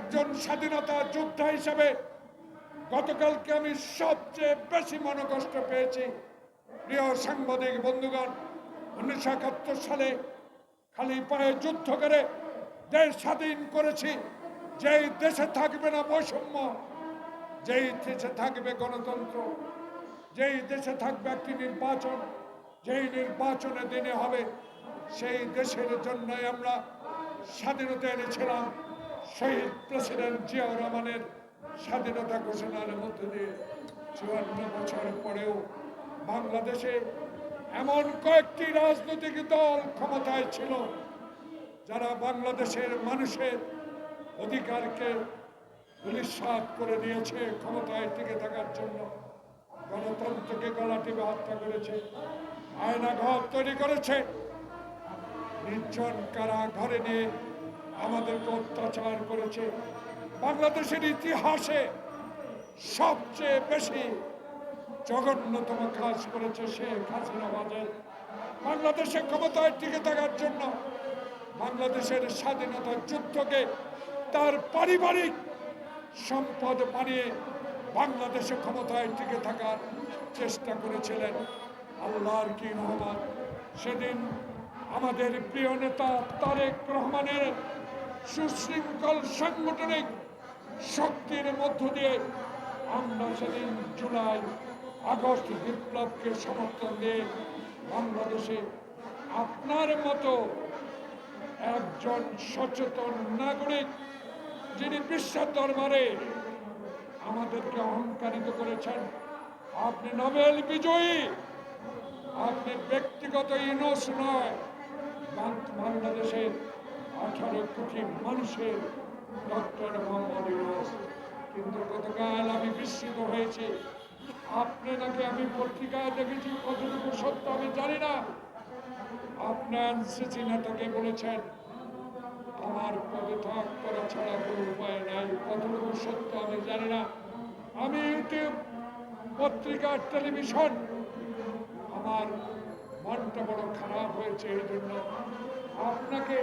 একজন স্বাধীনতা যোদ্ধা হিসেবে গতকালকে আমি সবচেয়ে বেশি মনোকষ্ট পেয়েছি। প্রিয় সাংবাদিক বন্ধুগণ, উনিশশো একাত্তর সালে খালি পায়ে যুদ্ধ করে দেশ স্বাধীন করেছি। যেই দেশে থাকবে না বৈষম্য, যেই দেশে থাকবে গণতন্ত্র, যেই দেশে থাকবে একটি নির্বাচন, যেই নির্বাচনে দিনে হবে, সেই দেশের জন্যই আমরা স্বাধীনতা এনেছিলাম। শহীদ প্রেসিডেন্ট জিয়াউর রহমানের স্বাধীনতা ঘোষণার মধ্যে দিয়ে চুয়ান্ন বছর পরেও বাংলাদেশে এমন কয়েকটি রাজনৈতিক দল ক্ষমতায় ছিল যারা বাংলাদেশের মানুষের অধিকারকে ধূলিসাৎ করে দিয়েছে, ক্ষমতায় টিকে থাকার জন্য। গণতন্ত্রকে গলা টিপে হত্যা করেছে আয়না ঘর তৈরি করেছে। নির্জন কারা ঘরে নিয়ে আমাদেরকে অত্যাচার করেছে। বাংলাদেশের ইতিহাসে সবচেয়ে বেশি জঘন্যতম কাজ করেছে শেখ হাসিনা বাজেল বাংলাদেশে ক্ষমতায় টিকে থাকার জন্য বাংলাদেশের স্বাধীনতা যুদ্ধকে তার পারিবারিক সম্পদ বানিয়ে বাংলাদেশে ক্ষমতায় টিকে থাকার চেষ্টা করেছিলেন আল্লাহর কি রহমান সেদিন আমাদের প্রিয় নেতা তারেক রহমানের সুশৃঙ্খল সাংগঠনিক শক্তির মধ্য দিয়ে আমরা সেদিন জুলাই, আগস্ট বিপ্লবকে সমর্থন দিয়ে বাংলাদেশে আপনার মতো একজন সচেতন নাগরিক যিনি বিশ্বের দরবারে আমাদেরকে অহংকারিত করেছেন, আপনি নোবেল বিজয়ী, আপনি ব্যক্তিগত ইনস নয়, বাংলাদেশের আঠারো কোটি মানুষের ডক্টর মোহাম্মদ ইউনুস কিন্তু গতকাল আমি বিস্মিত হয়েছি। আপনি নাকি আমি পত্রিকায় দেখেছি কতটুকু সত্য আমি জানি না। আপনার এনসিসি নেতাকে বলেছেন, আমার পদত্যাগ করা ছাড়া কোনো উপায় নাই। কতটুকু সত্য আমি জানি না। আমি ইউটিউব, পত্রিকা, টেলিভিশন, আমার মনটা বড় খারাপ হয়েছে। এই জন্য আপনাকে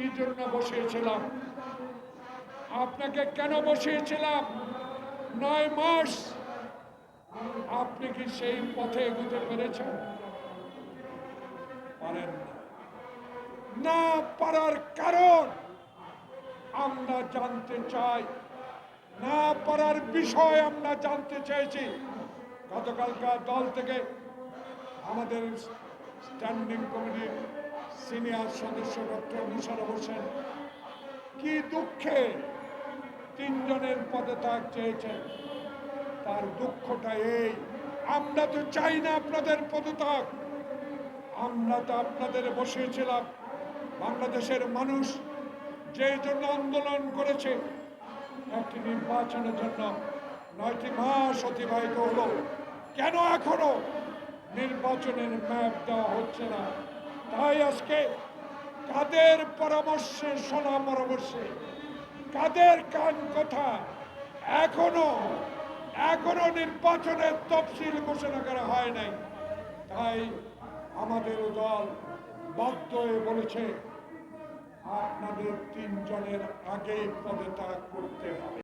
কি জন্য বসিয়েছিলাম? আপনাকে কেন বসিয়েছিলাম? নয় মাস আপনি কি সেই পথে এগোতে পেরেছেন? পারেন না। পারার কারণ আমরা জানতে চাই। না পারার বিষয় আমরা জানতে চাইছি। গতকালকার দল থেকে আমাদের স্ট্যান্ডিং কমিটির সিনিয়র সদস্য ডক্টর মুশারফ হোসেন কি দুঃখে তিনজনের পদত্যাগ চেয়েছেন। তার দুঃখটা এই, আমরা তো চাই না আপনাদের পদত্যাগ। আমরা তো আপনাদের বসিয়েছিলাম। বাংলাদেশের মানুষ যে জন্য আন্দোলন করেছে, একটি নির্বাচনের জন্য নয়টি মাস অতিবাহিত হলো। কেন এখনও নির্বাচনের ম্যাপ দেওয়া হচ্ছে না? তাই আজকে কাদের পরামর্শে সোনা পরামর্শে, কাদের কান কথা এখনও এখনও নির্বাচনের তফসিল ঘোষণা করা হয় নাই, তাই আমাদের দল বাধ্য হয়ে বলেছে, আপনাদের তিনজনের আগে পদত্যাগ করতে হবে।